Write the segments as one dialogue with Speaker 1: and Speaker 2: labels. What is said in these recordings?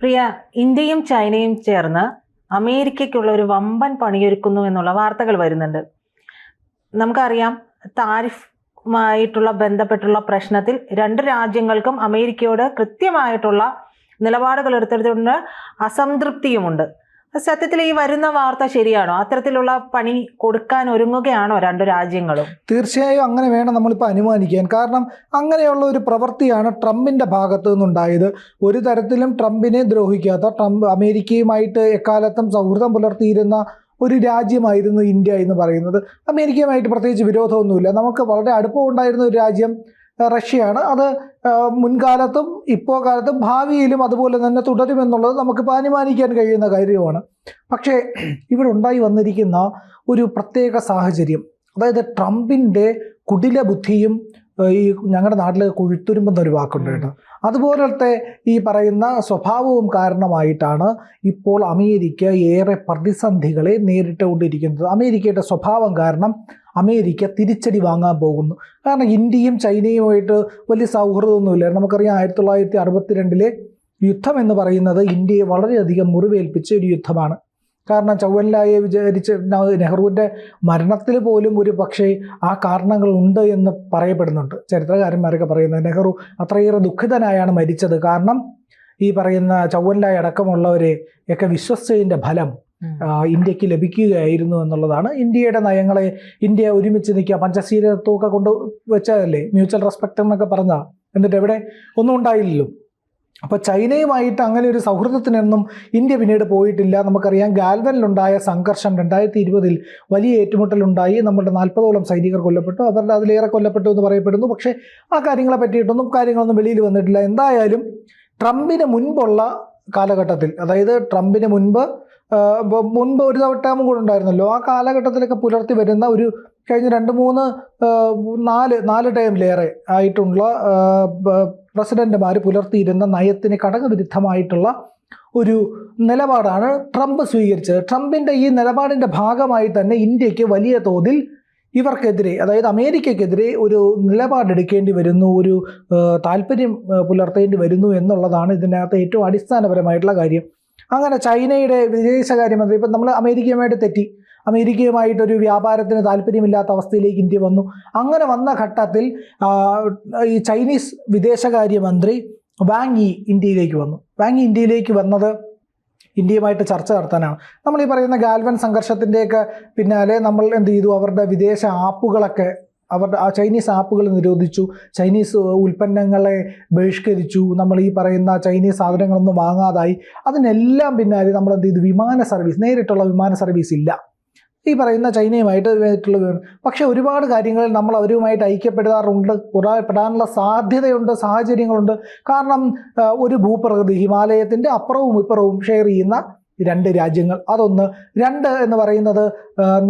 Speaker 1: പ്രിയ ഇന്ത്യയും ചൈനയും ചേർന്ന് അമേരിക്കയ്ക്കുള്ള ഒരു വമ്പൻ പണിയൊരുക്കുന്നു എന്നുള്ള വാർത്തകൾ വരുന്നുണ്ട്. നമുക്കറിയാം താരിഫുമായിട്ടുള്ള ബന്ധപ്പെട്ടുള്ള പ്രശ്നത്തിൽ രണ്ട് രാജ്യങ്ങൾക്കും അമേരിക്കയോട് കൃത്യമായിട്ടുള്ള നിലപാടുകൾ എടുത്തിട്ടുണ്ട് അസംതൃപ്തിയുമുണ്ട്. സത്യത്തിൽ ഈ വരുന്ന വാർത്ത ശരിയാണോ? അത്തരത്തിലുള്ള പണി കൊടുക്കാൻ ഒരുങ്ങുകയാണോ രണ്ടു രാജ്യങ്ങളും?
Speaker 2: തീർച്ചയായും അങ്ങനെ വേണം നമ്മളിപ്പോൾ അനുമാനിക്കാൻ. കാരണം അങ്ങനെയുള്ള ഒരു പ്രവൃത്തിയാണ് ട്രംപിന്റെ ഭാഗത്തു നിന്നുണ്ടായത് ഒരു തരത്തിലും ട്രംപിനെ ദ്രോഹിക്കാത്ത ട്രംപ് അമേരിക്കയുമായിട്ട് എക്കാലത്തും സൗഹൃദം പുലർത്തിയിരുന്ന ഒരു രാജ്യമായിരുന്നു ഇന്ത്യ എന്ന് പറയുന്നത്. അമേരിക്കയുമായിട്ട് പ്രത്യേകിച്ച് വിരോധമൊന്നുമില്ല. നമുക്ക് വളരെ അടുപ്പമുണ്ടായിരുന്ന ഒരു രാജ്യം റഷ്യയാണ്. അത് മുൻകാലത്തും ഇപ്പോൾ കാലത്തും ഭാവിയിലും അതുപോലെ തന്നെ തുടരുമെന്നുള്ളത് നമുക്ക് അനുമാനിക്കാൻ കഴിയുന്ന കാര്യമാണ് പക്ഷേ ഇവിടെ ഉണ്ടായി വന്നിരിക്കുന്ന ഒരു പ്രത്യേക സാഹചര്യം. അതായത് ട്രംപിന്റെ കുടില ബുദ്ധിയും ഈ ഞങ്ങളുടെ നാട്ടിൽ കുഴുത്തുരുമ്പെന്ന ഒരു വാക്കുണ്ട്. കേട്ടോ അതുപോലത്തെ ഈ പറയുന്ന സ്വഭാവവും കാരണമായിട്ടാണ് ഇപ്പോൾ അമേരിക്ക ഏറെ പ്രതിസന്ധികളെ നേരിട്ടുകൊണ്ടിരിക്കുന്നത്. അമേരിക്കയുടെ സ്വഭാവം കാരണം അമേരിക്ക തിരിച്ചടി വാങ്ങാൻ പോകുന്നു. കാരണം ഇന്ത്യയും ചൈനയുമായിട്ട് വലിയ സൗഹൃദമൊന്നുമില്ല. നമുക്കറിയാം ആയിരത്തി തൊള്ളായിരത്തി അറുപത്തിരണ്ടിലെ യുദ്ധം എന്ന് പറയുന്നത് ഇന്ത്യയെ വളരെയധികം മുറിവേൽപ്പിച്ച ഒരു യുദ്ധമാണ്. കാരണം ചൗവൻലായെ വിചാരിച്ച് നെഹ്റുവിന്റെ മരണത്തിൽ പോലും ഒരു പക്ഷേ ആ കാരണങ്ങൾ ഉണ്ട് എന്ന് പറയപ്പെടുന്നുണ്ട്. ചരിത്രകാരന്മാരൊക്കെ പറയുന്നത് നെഹ്റു അത്രയേറെ ദുഃഖിതനായാണ് മരിച്ചത്. കാരണം ഈ പറയുന്ന ചൗവൻലായ അടക്കമുള്ളവരെ ഒക്കെ വിശ്വസിച്ചതിന്റെ ഫലം ഇന്ത്യയ്ക്ക് ലഭിക്കുകയായിരുന്നു എന്നുള്ളതാണ് ഇന്ത്യയുടെ നയങ്ങളെ ഇന്ത്യ ഒരുമിച്ച് നിൽക്കുക. പഞ്ചശീലത്വമൊക്കെ കൊണ്ട് വെച്ചതല്ലേ? മ്യൂച്വൽ റെസ്പെക്ട് എന്നൊക്കെ പറഞ്ഞ എന്നിട്ട് എവിടെ? ഒന്നും ഉണ്ടായില്ലല്ലോ. അപ്പോൾ ചൈനയുമായിട്ട് അങ്ങനെ ഒരു സൗഹൃദത്തിനൊന്നും ഇന്ത്യ പിന്നീട് പോയിട്ടില്ല. നമുക്കറിയാം ഗാൽവനിലുണ്ടായ സംഘർഷം രണ്ടായിരത്തി ഇരുപതിൽ വലിയ ഏറ്റുമുട്ടലുണ്ടായി. നമ്മുടെ നാൽപ്പതോളം സൈനികർ കൊല്ലപ്പെട്ടു. അവരുടെ അതിലേറെ കൊല്ലപ്പെട്ടു എന്ന് പറയപ്പെടുന്നു. പക്ഷേ ആ കാര്യങ്ങളെ പറ്റിയിട്ടൊന്നും കാര്യങ്ങളൊന്നും വെളിയിൽ വന്നിട്ടില്ല. എന്തായാലും ട്രംപിന് മുൻപുള്ള കാലഘട്ടത്തിൽ അതായത് ട്രംപിന് മുൻപ് മുൻപ് ഒരു തവട്ടാമും കൂടെ ഉണ്ടായിരുന്നല്ലോ. ആ കാലഘട്ടത്തിലൊക്കെ പുലർത്തി വരുന്ന ഒരു കഴിഞ്ഞ രണ്ട് മൂന്ന് നാല് നാല് ടൈമിലേറെ ആയിട്ടുള്ള പ്രസിഡന്റുമാർ പുലർത്തിയിരുന്ന നയത്തിന് കടകവിരുദ്ധമായിട്ടുള്ള ഒരു നിലപാടാണ് ട്രംപ് സ്വീകരിച്ചത്. ട്രംപിന്റെ ഈ നിലപാടിന്റെ ഭാഗമായി തന്നെ ഇന്ത്യയ്ക്ക് വലിയ തോതിൽ ഇവർക്കെതിരെ അതായത് അമേരിക്കക്കെതിരെ ഒരു നിലപാടെടുക്കേണ്ടി വരുന്നു ഒരു താല്പര്യം പുലർത്തേണ്ടി വരുന്നു എന്നുള്ളതാണ് ഇതിനകത്ത് ഏറ്റവും അടിസ്ഥാനപരമായിട്ടുള്ള കാര്യം. അങ്ങനെ ചൈനയുടെ വിദേശകാര്യമന്ത്രി ഇപ്പം നമ്മൾ അമേരിക്കയുമായിട്ട് തെറ്റി. അമേരിക്കയുമായിട്ടൊരു വ്യാപാരത്തിന് താല്പര്യമില്ലാത്ത അവസ്ഥയിലേക്ക് ഇന്ത്യ വന്നു. അങ്ങനെ വന്ന ഘട്ടത്തിൽ ഈ ചൈനീസ് വിദേശകാര്യമന്ത്രി വാങ് യി ഇന്ത്യയിലേക്ക് വന്നു. വാങ്ങി ഇന്ത്യയിലേക്ക് വന്നത് ഇന്ത്യയുമായിട്ട് ചർച്ച നടത്താനാണ്. നമ്മൾ ഈ പറയുന്ന ഗാൽവൻ സംഘർഷത്തിന്റെയൊക്കെ പിന്നാലെ നമ്മൾ എന്ത് ചെയ്തു? അവരുടെ വിദേശ ആപ്പുകളൊക്കെ അവരുടെ ആ ചൈനീസ് ആപ്പുകൾ നിരോധിച്ചു ചൈനീസ് ഉൽപ്പന്നങ്ങളെ ബഹിഷ്കരിച്ചു നമ്മൾ ഈ പറയുന്ന ചൈനീസ് സാധനങ്ങളൊന്നും വാങ്ങാതായി. അതിനെല്ലാം പിന്നാലെ നമ്മൾ എന്ത് ചെയ്തു? വിമാന സർവീസ് നേരിട്ടുള്ള വിമാന സർവീസ് ഇല്ല. ഈ പറയുന്ന ചൈനയുമായിട്ട് ആയിട്ടുള്ള. പക്ഷേ ഒരുപാട് കാര്യങ്ങളിൽ നമ്മൾ അവരുമായിട്ട് ഐക്യപ്പെടാറുണ്ട് പെടാനുള്ള സാധ്യതയുണ്ട് സാഹചര്യങ്ങളുണ്ട്. കാരണം ഒരു ഭൂപ്രകൃതി ഹിമാലയത്തിന്റെ അപ്പുറവും ഇപ്പുറവും ഷെയർ ചെയ്യുന്ന രണ്ട് രാജ്യങ്ങൾ. അതൊന്ന് രണ്ട് എന്ന് പറയുന്നത്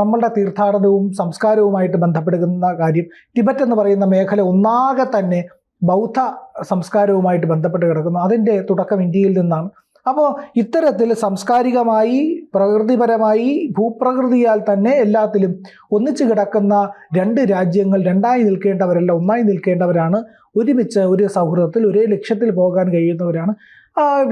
Speaker 2: നമ്മളുടെ തീർത്ഥാടനവും സംസ്കാരവുമായിട്ട് ബന്ധപ്പെടുന്ന കാര്യം. ടിബറ്റ് എന്ന് പറയുന്ന മേഖല ഒന്നാകെ തന്നെ ബൗദ്ധ സംസ്കാരവുമായിട്ട് ബന്ധപ്പെട്ട് കിടക്കുന്നു. അതിന്റെ തുടക്കം ഇന്ത്യയിൽ നിന്നാണ്. അപ്പോൾ ഇത്തരത്തിൽ സാംസ്കാരികമായി പ്രകൃതിപരമായി ഭൂപ്രകൃതിയാൽ തന്നെ എല്ലാത്തിലും ഒന്നിച്ചു കിടക്കുന്ന രണ്ട് രാജ്യങ്ങൾ രണ്ടായി നിൽക്കേണ്ടവരല്ല ഒന്നായി നിൽക്കേണ്ടവരാണ്. ഒരുമിച്ച് ഒരു സൗഹൃദത്തിൽ ഒരേ ലക്ഷ്യത്തിൽ പോകാൻ കഴിയുന്നവരാണ്.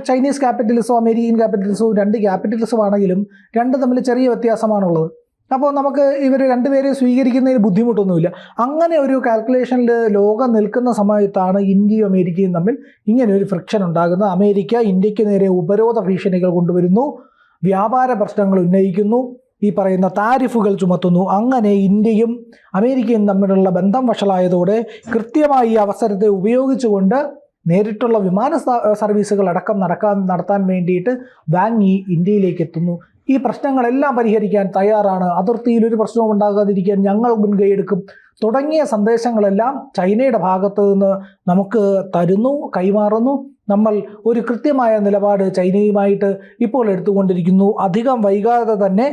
Speaker 2: ചൈനീസ് ക്യാപിറ്റലിസവും അമേരിക്കൻ ക്യാപിറ്റലിസവും രണ്ട് ക്യാപിറ്റലിസം ആണെങ്കിലും രണ്ട് തമ്മിൽ ചെറിയ വ്യത്യാസമാണുള്ളത്. അപ്പോൾ നമുക്ക് ഇവർ രണ്ടുപേരെ സ്വീകരിക്കുന്നതിൽ ബുദ്ധിമുട്ടൊന്നുമില്ല. അങ്ങനെ ഒരു കാൽക്കുലേഷനിൽ ലോകം നിൽക്കുന്ന സമയത്താണ് ഇന്ത്യയും അമേരിക്കയും തമ്മിൽ ഇങ്ങനെ ഒരു ഫ്രിക്ഷൻ ഉണ്ടാകുന്നത്. അമേരിക്ക ഇന്ത്യയ്ക്ക് നേരെ ഉപരോധ ഭീഷണികൾ കൊണ്ടുവരുന്നു. വ്യാപാര പ്രശ്നങ്ങൾ ഉന്നയിക്കുന്നു. ഈ പറയുന്ന താരിഫുകൾ ചുമത്തുന്നു. അങ്ങനെ ഇന്ത്യയും അമേരിക്കയും തമ്മിലുള്ള ബന്ധം വഷളായതോടെ കൃത്യമായി ഈ അവസരത്തെ ഉപയോഗിച്ചുകൊണ്ട് നേരിട്ടുള്ള വിമാന സർവീസുകൾ അടക്കം നടക്കാൻ നടത്താൻ വേണ്ടിയിട്ട് ഈ ഇന്ത്യയിലേക്ക് എത്തുന്നു. ഈ പ്രശ്നങ്ങളെല്ലാം പരിഹരിക്കാൻ തയ്യാറാണ്. അതിർത്തിയിൽ ഒരു പ്രശ്നവും ഉണ്ടാകാതിരിക്കാൻ ഞങ്ങൾ മുൻകൈയെടുക്കും. തുടങ്ങിയ സന്ദേശങ്ങളെല്ലാം ചൈനയുടെ ഭാഗത്തു നിന്ന് നമുക്ക് തരുന്നു കൈമാറുന്നു. നമ്മൾ ഒരു കൃത്യമായ നിലപാട് ചൈനയുമായിട്ട് ഇപ്പോൾ എടുത്തുകൊണ്ടിരിക്കുന്നു. അധികം വൈകാതെ തന്നെ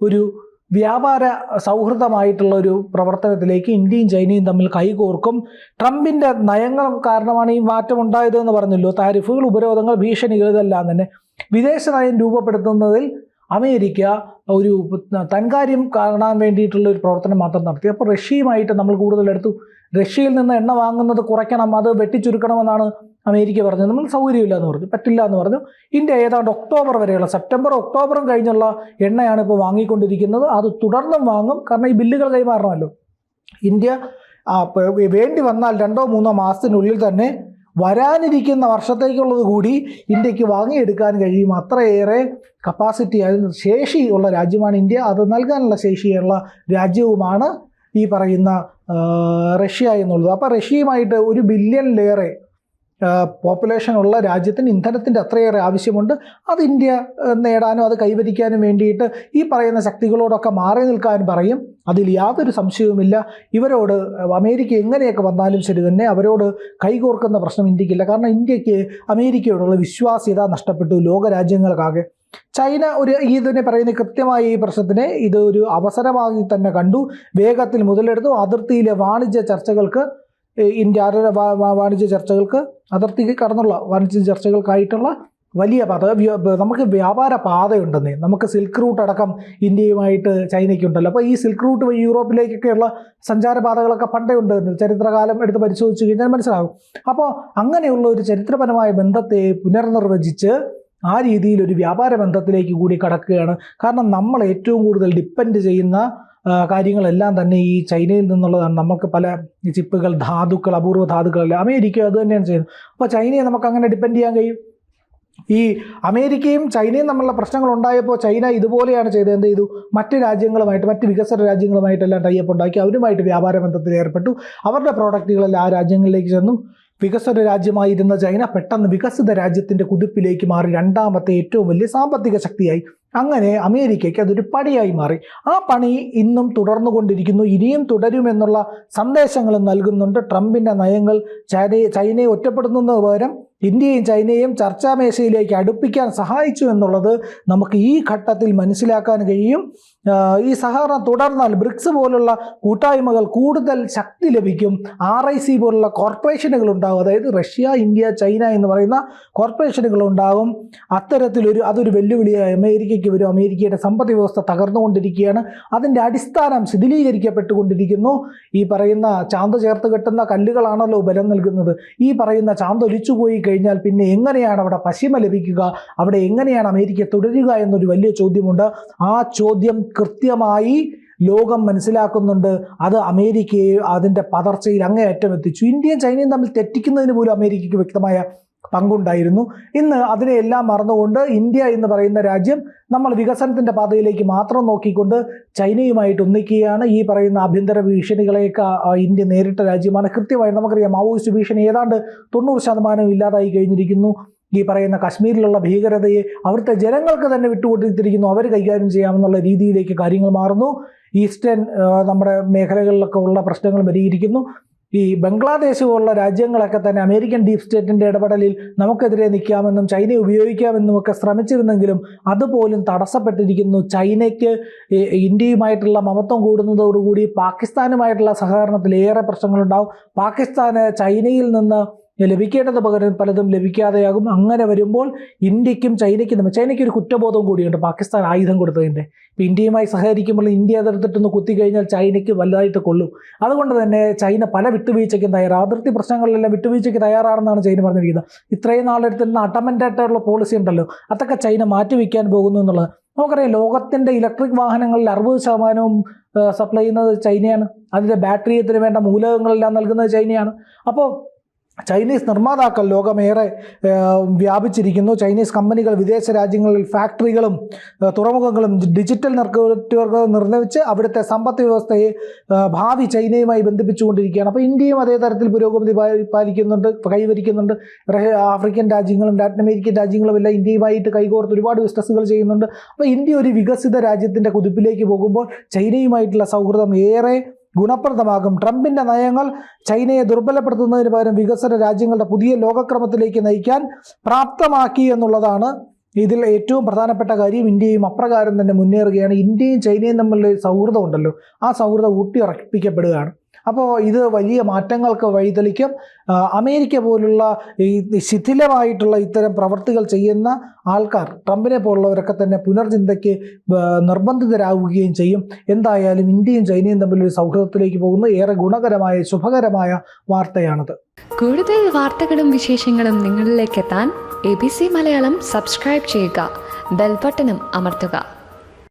Speaker 2: ഒരു വ്യാപാര സൗഹൃദമായിട്ടുള്ള ഒരു പ്രവർത്തനത്തിലേക്ക് ഇന്ത്യയും ചൈനയും തമ്മിൽ കൈകോർക്കും. ട്രംപിന്റെ നയങ്ങൾ കാരണമാണ് ഈ മാറ്റം ഉണ്ടായത് എന്ന് പറഞ്ഞല്ലോ. താരിഫുകൾ ഉപരോധങ്ങൾ ഭീഷണികൾ ഇതെല്ലാം തന്നെ വിദേശ നയം രൂപപ്പെടുത്തുന്നതിൽ അമേരിക്ക ഒരു തൻകാര്യം കാണാൻ വേണ്ടിയിട്ടുള്ള ഒരു പ്രവർത്തനം മാത്രം നടത്തി. അപ്പോൾ റഷ്യയുമായിട്ട് നമ്മൾ കൂടുതൽ എടുത്തു റഷ്യയിൽ നിന്ന് എണ്ണ വാങ്ങുന്നത് കുറയ്ക്കണം അത് വെട്ടിച്ചുരുക്കണമെന്നാണ് അമേരിക്ക പറഞ്ഞത്. നമ്മൾ സൗകര്യമില്ല എന്ന് പറഞ്ഞു പറ്റില്ല എന്ന് പറഞ്ഞു. ഇന്ത്യ ഏതാണ്ട് ഒക്ടോബർ വരെയുള്ള സെപ്റ്റംബർ ഒക്ടോബറും കഴിഞ്ഞുള്ള എണ്ണയാണ് ഇപ്പോൾ വാങ്ങിക്കൊണ്ടിരിക്കുന്നത്. അത് തുടർന്നും വാങ്ങും. കാരണം ഈ ബില്ലുകൾ കൈമാറണമല്ലോ. ഇന്ത്യ വേണ്ടി വന്നാൽ രണ്ടോ മൂന്നോ മാസത്തിനുള്ളിൽ തന്നെ വരാനിരിക്കുന്ന വർഷത്തേക്കുള്ളത് കൂടി ഇന്ത്യയ്ക്ക് വാങ്ങിയെടുക്കാൻ കഴിയും. അത്രയേറെ കപ്പാസിറ്റി അതിന് ശേഷിയുള്ള രാജ്യമാണ് ഇന്ത്യ. അത് നൽകാനുള്ള ശേഷിയുള്ള രാജ്യവുമാണ് ഈ പറയുന്ന റഷ്യ എന്നുള്ളത്. അപ്പോൾ റഷ്യയുമായിട്ട് ഒരു ബില്യണിലേറെ പോപ്പുലേഷൻ ഉള്ള രാജ്യത്തിന് ഇന്ധനത്തിന്റെ അത്രയേറെ ആവശ്യമുണ്ട്. അത് ഇന്ത്യ നേടാനും അത് കൈവരിക്കാനും വേണ്ടിയിട്ട് ഈ പറയുന്ന ശക്തികളോടൊക്കെ മാറി നിൽക്കാൻ പറയും. അതിൽ യാതൊരു സംശയവുമില്ല. ഇവരോട് അമേരിക്ക എങ്ങനെയൊക്കെ വന്നാലും ശരി തന്നെ അവരോട് കൈകോർക്കുന്ന പ്രശ്നം ഇന്ത്യക്കില്ല. കാരണം ഇന്ത്യയ്ക്ക് അമേരിക്കയോടുള്ള വിശ്വാസ്യത നഷ്ടപ്പെട്ടു. ലോകരാജ്യങ്ങൾക്കാകെ ചൈന ഒരു ഈ ഇതിനെ പറയുന്ന കൃത്യമായ ഈ പ്രശ്നത്തിനെ ഇത് ഒരു അവസരമായി തന്നെ കണ്ടു. വേഗത്തിൽ മുതലെടുത്തു. അതിർത്തിയിലെ വാണിജ്യ ചർച്ചകൾക്ക് ഇന്ത്യ വാ- വാണിജ്യ ചർച്ചകൾക്ക് അതിർത്തിക്ക് കടന്നുള്ള വാണിജ്യ ചർച്ചകൾക്കായിട്ടുള്ള വലിയ പാത നമുക്ക് വ്യാപാര പാതയുണ്ടെന്നേ. നമുക്ക് സിൽക്ക് റൂട്ട് അടക്കം ഇന്ത്യയുമായിട്ട് ചൈനയ്ക്കുണ്ടല്ലോ. അപ്പോൾ ഈ സിൽക്ക് റൂട്ട് വഴി യൂറോപ്പിലേക്കൊക്കെയുള്ള സഞ്ചാരപാതകളൊക്കെ പണ്ടേ ഉണ്ട് ചരിത്രകാലം എടുത്ത് പരിശോധിച്ച് കഴിഞ്ഞാൽ മനസ്സിലാകും. അപ്പോൾ അങ്ങനെയുള്ള ഒരു ചരിത്രപരമായ ബന്ധത്തെ പുനർനിർവചിച്ച് ആ രീതിയിൽ ഒരു വ്യാപാര ബന്ധത്തിലേക്ക് കൂടി കടക്കുകയാണ്. കാരണം നമ്മൾ ഏറ്റവും കൂടുതൽ ഡിപ്പെൻഡ് ചെയ്യുന്ന കാര്യങ്ങളെല്ലാം തന്നെ ഈ ചൈനയിൽ നിന്നുള്ളതാണ്. നമുക്ക് പല ചിപ്പുകൾ ധാതുക്കൾ അപൂർവ ധാതുക്കളല്ല അമേരിക്ക അത് തന്നെയാണ് ചെയ്യുന്നത്. അപ്പോൾ ചൈനയെ നമുക്ക് അങ്ങനെ ഡിപ്പെൻഡ് ചെയ്യാൻ കഴിയും? ഈ അമേരിക്കയും ചൈനയും തമ്മിലുള്ള പ്രശ്നങ്ങൾ ഉണ്ടായപ്പോൾ ചൈന ഇതുപോലെയാണ് ചെയ്തത്. എന്ത് ചെയ്തു? മറ്റ് രാജ്യങ്ങളുമായിട്ട് മറ്റ് വികസന രാജ്യങ്ങളുമായിട്ടെല്ലാം ടൈപ്പ് ഉണ്ടാക്കി. അവരുമായിട്ട് വ്യാപാര ബന്ധത്തിൽ ഏർപ്പെട്ടു. അവരുടെ പ്രോഡക്റ്റുകളെല്ലാം ആ രാജ്യങ്ങളിലേക്ക് ചെന്നു. വികസന രാജ്യമായിരുന്ന ചൈന പെട്ടെന്ന് വികസിത രാജ്യത്തിന്റെ കുതിപ്പിലേക്ക് മാറി രണ്ടാമത്തെ ഏറ്റവും വലിയ സാമ്പത്തിക ശക്തിയായി. അങ്ങനെ അമേരിക്കയ്ക്ക് അതൊരു പണിയായി മാറി. ആ പണി ഇന്നും തുടർന്നുകൊണ്ടിരിക്കുന്നു. ഇനിയും തുടരുമെന്നുള്ള സന്ദേശങ്ങളും നൽകുന്നുണ്ട്. ട്രംപിന്റെ നയങ്ങൾ ചൈനയെ ചൈനയെ ഒറ്റപ്പെടുന്നതിന് പകരം ഇന്ത്യയും ചൈനയും ചർച്ചാമേശയിലേക്ക് അടുപ്പിക്കാൻ സഹായിച്ചു എന്നുള്ളത് നമുക്ക് ഈ ഘട്ടത്തിൽ മനസ്സിലാക്കാൻ കഴിയും. ഈ സഹകരണം തുടർന്നാൽ ബ്രിക്സ് പോലുള്ള കൂട്ടായ്മകൾ കൂടുതൽ ശക്തി ലഭിക്കും. ആർ ഐ സി പോലുള്ള കോർപ്പറേഷനുകൾ ഉണ്ടാകും. അതായത് റഷ്യ ഇന്ത്യ ചൈന എന്ന് പറയുന്ന കോർപ്പറേഷനുകൾ ഉണ്ടാകും. അത്തരത്തിലൊരു അതൊരു വെല്ലുവിളിയായി അമേരിക്കയ്ക്ക് വരും. അമേരിക്കയുടെ സമ്പദ് വ്യവസ്ഥ തകർന്നുകൊണ്ടിരിക്കുകയാണ്. അതിന്റെ അടിസ്ഥാനം ശിഥിലീകരിക്കപ്പെട്ടുകൊണ്ടിരിക്കുന്നു. ഈ പറയുന്ന ചാന്ത് ചേർത്ത് കെട്ടുന്ന കല്ലുകളാണല്ലോ ബലം നൽകുന്നത്. ഈ പറയുന്ന ചാന്ത് ഒലിച്ചു പോയി കഴിഞ്ഞാൽ പിന്നെ എങ്ങനെയാണ് അവിടെ പശ്ചിമ ലഭിക്കുക? അവിടെ എങ്ങനെയാണ് അമേരിക്ക തുടരുക എന്നൊരു വലിയ ചോദ്യമുണ്ട്. ആ ചോദ്യം കൃത്യമായി ലോകം മനസ്സിലാക്കുന്നുണ്ട്. അത് അമേരിക്കയെ അതിന്റെ പതർച്ചയിൽ അങ്ങേയറ്റം എത്തിച്ചു. ഇന്ത്യയും ചൈനയും തമ്മിൽ തെറ്റിക്കുന്നതിന് പോലും അമേരിക്കയ്ക്ക് വ്യക്തമായ പങ്കുണ്ടായിരുന്നു. ഇന്ന് അതിനെയെല്ലാം മറന്നുകൊണ്ട് ഇന്ത്യ എന്ന് പറയുന്ന രാജ്യം നമ്മൾ വികസനത്തിന്റെ പാതയിലേക്ക് മാത്രം നോക്കിക്കൊണ്ട് ചൈനയുമായിട്ട് ഒന്നിക്കുകയാണ്. ഈ പറയുന്ന ആഭ്യന്തര ഭീഷണികളെയൊക്കെ ഇന്ത്യ നേരിട്ട രാജ്യമാണ്. കൃത്യമായി നമുക്കറിയാം മാവോയിസ്റ്റ് ഭീഷണി ഏതാണ്ട് തൊണ്ണൂറ് ശതമാനം ഇല്ലാതായി കഴിഞ്ഞിരിക്കുന്നു. ഈ പറയുന്ന കശ്മീരിലുള്ള ഭീകരതയെ അവിടുത്തെ ജനങ്ങൾക്ക് തന്നെ വിട്ടുകൊടുത്തിരിക്കുന്നു. അവർ കൈകാര്യം ചെയ്യാമെന്നുള്ള രീതിയിലേക്ക് കാര്യങ്ങൾ മാറുന്നു. ഈസ്റ്റേൺ നമ്മുടെ മേഖലകളിലൊക്കെ ഉള്ള പ്രശ്നങ്ങൾ പരിഹരിക്കുന്നു. ഈ ബംഗ്ലാദേശ് പോലുള്ള രാജ്യങ്ങളൊക്കെ തന്നെ അമേരിക്കൻ ഡീപ് സ്റ്റേറ്റിന്റെ ഇടപെടലിൽ നമുക്കെതിരെ നിൽക്കാമെന്നും ചൈനയെ ഉപയോഗിക്കാമെന്നും ഒക്കെ ശ്രമിച്ചിരുന്നെങ്കിലും അതുപോലും തടസ്സപ്പെട്ടിരിക്കുന്നു. ചൈനയ്ക്ക് ഇന്ത്യയുമായിട്ടുള്ള മമത്വം കൂടുന്നതോടുകൂടി പാകിസ്ഥാനുമായിട്ടുള്ള സഹകരണത്തിൽ ഏറെ പ്രശ്നങ്ങളുണ്ടാവും. പാകിസ്ഥാന് ചൈനയിൽ നിന്ന് ലഭിക്കേണ്ടത് പകരം പലതും ലഭിക്കാതെയാകും. അങ്ങനെ വരുമ്പോൾ ഇന്ത്യക്കും ചൈനയ്ക്കും തമ്മിൽ ചൈനയ്ക്ക് ഒരു കുറ്റബോധം കൂടിയുണ്ട്. പാകിസ്ഥാൻ ആയുധം കൊടുത്തതിന്റെ. ഇപ്പം ഇന്ത്യയുമായി സഹകരിക്കുമ്പോൾ ഇന്ത്യ കുത്തി കുത്തിക്കഴിഞ്ഞാൽ ചൈനയ്ക്ക് വലുതായിട്ട് കൊള്ളും. അതുകൊണ്ട് തന്നെ ചൈന പല വിട്ടുവീഴ്ചയ്ക്കും തയ്യാറാണ് അതിർത്തി പ്രശ്നങ്ങളിലെല്ലാം വിട്ടുവീഴ്ചയ്ക്ക് തയ്യാറാണെന്നാണ് ചൈന പറഞ്ഞിരിക്കുന്നത്. ഇത്രയും നാളെടുത്തിരുന്ന അട്ടമന്റായിട്ടുള്ള പോളിസി ഉണ്ടല്ലോ. അതൊക്കെ ചൈന മാറ്റിവെക്കാൻ പോകുന്നു എന്നുള്ളത്. നമുക്കറിയാം ലോകത്തിന്റെ ഇലക്ട്രിക് വാഹനങ്ങളിൽ അറുപത് ശതമാനവും സപ്ലൈ ചെയ്യുന്നത് ചൈനയാണ്. അതിന്റെ ബാറ്ററിയത്തിന് വേണ്ട മൂലകങ്ങളെല്ലാം നൽകുന്നത് ചൈനയാണ്. അപ്പോൾ ചൈനീസ് നിർമ്മാതാക്കൾ ലോകമേറെ വ്യാപിച്ചിരിക്കുന്നു. ചൈനീസ് കമ്പനികൾ വിദേശ രാജ്യങ്ങളിൽ ഫാക്ടറികളും തുറമുഖങ്ങളും ഡിജിറ്റൽ നെറ്റ്വർക്ക് നിർമ്മിച്ച് അവിടുത്തെ സമ്പദ് വ്യവസ്ഥയെ ഭാവി ചൈനയുമായി ബന്ധിപ്പിച്ചുകൊണ്ടിരിക്കുകയാണ്. അപ്പോൾ ഇന്ത്യയും അതേ തരത്തിൽ പുരോഗതി പാലിക്കുന്നുണ്ട് കൈവരിക്കുന്നുണ്ട്. ആഫ്രിക്കൻ രാജ്യങ്ങളും ലാറ്റിൻ അമേരിക്കൻ രാജ്യങ്ങളും എല്ലാം ഇന്ത്യയുമായിട്ട് കൈകോർത്ത് ഒരുപാട് ബിസിനസ്സുകൾ ചെയ്യുന്നുണ്ട്. അപ്പോൾ ഇന്ത്യ ഒരു വികസിത രാജ്യത്തിന്റെ കുതിപ്പിലേക്ക് പോകുമ്പോൾ ചൈനയുമായിട്ടുള്ള സൗഹൃദം ഏറെ ഗുണപ്രദമാകും. ട്രംപിന്റെ നയങ്ങൾ ചൈനയെ ദുർബലപ്പെടുത്തുന്നതിന് പകരം വികസന രാജ്യങ്ങളുടെ പുതിയ ലോകക്രമത്തിലേക്ക് നയിക്കാൻ പ്രാപ്തമാക്കി എന്നുള്ളതാണ് ഇതിൽ ഏറ്റവും പ്രധാനപ്പെട്ട കാര്യം. ഇന്ത്യയും അപ്രകാരം തന്നെ മുന്നേറുകയാണ്. ഇന്ത്യയും ചൈനയും തമ്മിലുള്ള സൗഹൃദം ഉണ്ടല്ലോ. ആ സൗഹൃദം ഊട്ടിയുറപ്പിക്കപ്പെടുകയാണ്. അപ്പോൾ ഇത് വലിയ മാറ്റങ്ങൾക്ക് വഴിതെളിക്കും. അമേരിക്ക പോലുള്ള ഈ ശിഥിലമായിട്ടുള്ള ഇത്തരം പ്രവർത്തികൾ ചെയ്യുന്ന ആൾക്കാർ ട്രംപിനെ പോലുള്ളവരൊക്കെ തന്നെ പുനർചിന്തയ്ക്ക് നിർബന്ധിതരാകുകയും ചെയ്യും. എന്തായാലും ഇന്ത്യയും ചൈനയും തമ്മിലൊരു സൗഹൃദത്തിലേക്ക് പോകുന്ന. ഏറെ ഗുണകരമായ ശുഭകരമായ വാർത്തയാണത്.
Speaker 3: കൂടുതൽ വാർത്തകളും വിശേഷങ്ങളും നിങ്ങളിലേക്ക് എത്താൻ A B C Malayalam subscribe ചെയ്യുക. ബെൽബട്ടനും അമർത്തുക.